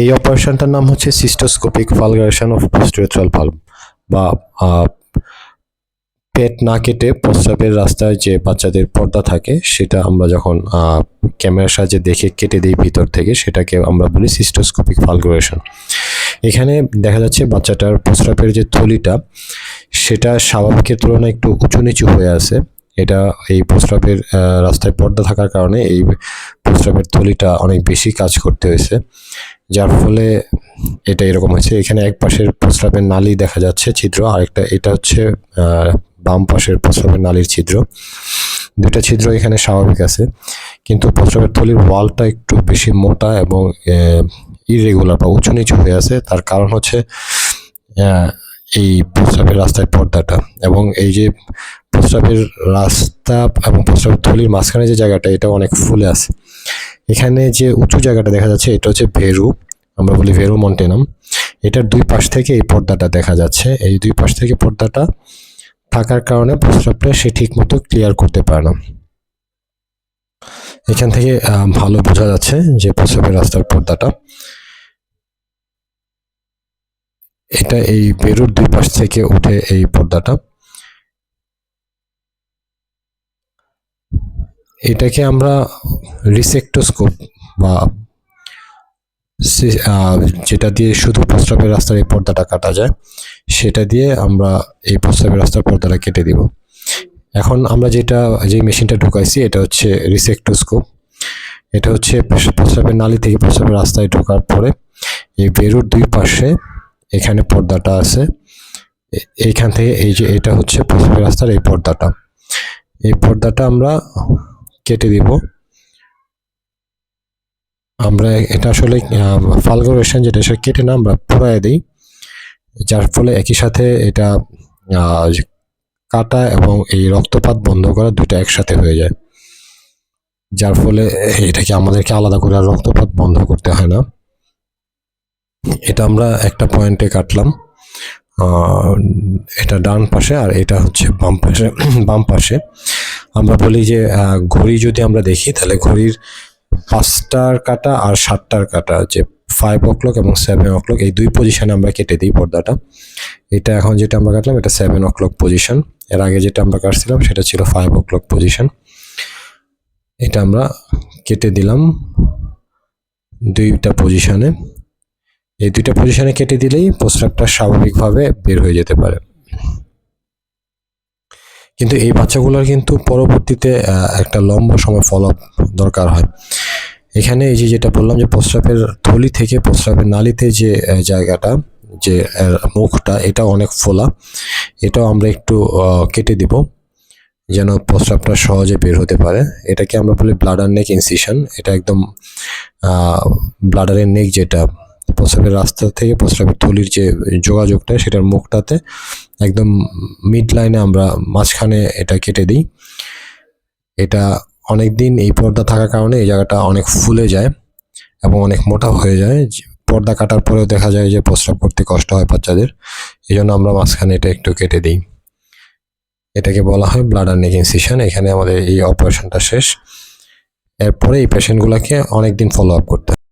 এই অপারেশনটার নাম হচ্ছে সিস্টোস্কোপিক ফালগারেশন অফ পোস্টেরিয়াল ভালভ বা পেট না কেটে প্রস্রাবের রাস্তায় যে বাচ্চাদের পর্দা থাকে, সেটা আমরা যখন ক্যামেরার সাহায্যে দেখে কেটে দিই ভিতর থেকে, সেটাকে আমরা বলি সিস্টোস্কোপিক ফালগুরেশন। এখানে দেখা যাচ্ছে বাচ্চাটার প্রস্রাবের যে থলিটা, সেটা স্বাভাবিকের তুলনায় একটু উঁচু নিচু হয়ে আছে। এটা এই প্রস্রাবের রাস্তায় পর্দা থাকার কারণে এই প্রস্রাবের থলিটা অনেক বেশি কাজ করতে হয়েছে। যার ফলে এটা এরকম হয়েছে। এখানে এক পাশের প্রস্রাবের নালি দেখা যাচ্ছে ছিদ্র আরেকটা এটা হচ্ছে বাম পাশের প্রস্রাবের নালির ছিদ্র। দুটা ছিদ্র এখানে স্বাভাবিক আছে, কিন্তু প্রস্রাবের থলির ওয়ালটা একটু বেশি মোটা এবং ইরেগুলার বা উঁচু নিচু হয়ে আছে। তার কারণ হচ্ছে এই প্রস্রাবের রাস্তায় পর্দাটা এবং এই যে প্রস্রাবের রাস্তা এবং প্রস্রাবের থলির মাঝখানে যে জায়গাটা, এটা অনেক ফুলে আছে। এখানে যে উঁচু জায়গাটা দেখা যাচ্ছে, এটা হচ্ছে ভেরু। আমরা বলি ভেরু মন্টেনাম এটার দুই পাশ থেকে এই পর্দাটা দেখা যাচ্ছে। এই দুই পাশ থেকে পর্দাটা থাকার কারণে প্রস্রাবটা সে ঠিক মতো ক্লিয়ার করতে পারে না। এখান থেকে ভালো বোঝা যাচ্ছে যে প্রস্রাবের রাস্তার পর্দাটা। এটা এই বেরুর দুই পাশ থেকে উঠে এই পর্দাটা। এটাকে আমরা রিসেক্টোস্কোপ বা যেটা দিয়ে শুধু প্রস্রাবের রাস্তার এই পর্দাটা কাটা যায়, সেটা দিয়ে আমরা এই প্রস্রাবের রাস্তার পর্দাটা কেটে দিব। এখন আমরা যেটা, যে মেশিনটা ঢুকাইছি, এটা হচ্ছে রিসেক্টোস্কোপ এটা হচ্ছে প্রস্রাবের নালী থেকে প্রস্রাবের রাস্তায় ঢোকার পরে, এই বেরুর দুই পাশে এখানে পর্দাটা আছে। এইখান থেকে এই যে, এটা হচ্ছে প্রস্রাবের রাস্তার এই পর্দাটা। এই পর্দাটা আমরা কেটে দিব। আমরা এটা আসলে ফালগোরেশন যেটা, সেটা কেটে না, আমরা পুরাই দিই। যার ফলে একই সাথে এটা কাটা এবং এই রক্তপাত বন্ধ করা দুটো একসাথে হয়ে যায়। যার ফলে এটাকে আমাদেরকে আলাদা করে রক্তপাত বন্ধ করতে হয় না। এটা আমরা একটা পয়েন্টে কাটলাম। এটা ডান পাশে আর এটা হচ্ছে বাম পাশে বাম পাশে। আমরা বলি যে ঘড়ি যদি আমরা দেখি, তাহলে ঘড়ির পাঁচটার কাটা আর সাতটার কাটা, যে ফাইভ ও ক্লক এবং সেভেন ও ক্লক এই দুই পজিশনে আমরা কেটে দিই পর্দাটা। এটা এখন যেটা আমরা কাটলাম, এটা সেভেন ও ক্লক পজিশন এর আগে যেটা আমরা কাটছিলাম, সেটা ছিল ফাইভ ও ক্লক পজিশন এটা আমরা কেটে দিলাম দুইটা পজিশনে এই দুইটা পজিশনে কেটে দিলেই প্রস্রাবটা স্বাভাবিকভাবে বের হয়ে যেতে পারে। কিন্তু এই বাচ্চাগুলোর কিন্তু পরবর্তীতে একটা লম্বা সময় ফলো দরকার হয়। এখানে এই যে যেটা বললাম যে প্রস্রাবের থলি থেকে, প্রস্রাবের নালীতে যে জায়গাটা, যে মুখটা, এটা অনেক ফোলা। এটাও আমরা একটু কেটে দিব যেন প্রস্রাবটা সহজে বের হতে পারে। এটাকে আমরা বলি ব্লাডার নেক ইনসিশন এটা একদম ব্লাডারের নেক যেটা, প্রস্রাবের রাস্তা থেকে প্রস্রাবের থলির যে যোগাযোগটা, সেটার মুখটাতে একদম মিড লাইনে আমরা মাঝখানে এটা কেটে দিই। এটা অনেক দিন এই পর্দা থাকার কারণে এই জায়গাটা অনেক ফুলে যায় এবং অনেক মোটা হয়ে যায়। পর্দা কাটার পরেও দেখা যায় যে প্রস্রাব করতে কষ্ট হয় বাচ্চাদের। এই জন্য আমরা মাঝখানে এটা একটু কেটে দিই। এটাকে বলা হয় ব্লাডার নেক ইনসিশন এখানে আমাদের এই অপারেশনটা শেষ। এরপরে এই পেশেন্টগুলোকে অনেক দিন ফলো আপ করতে হয়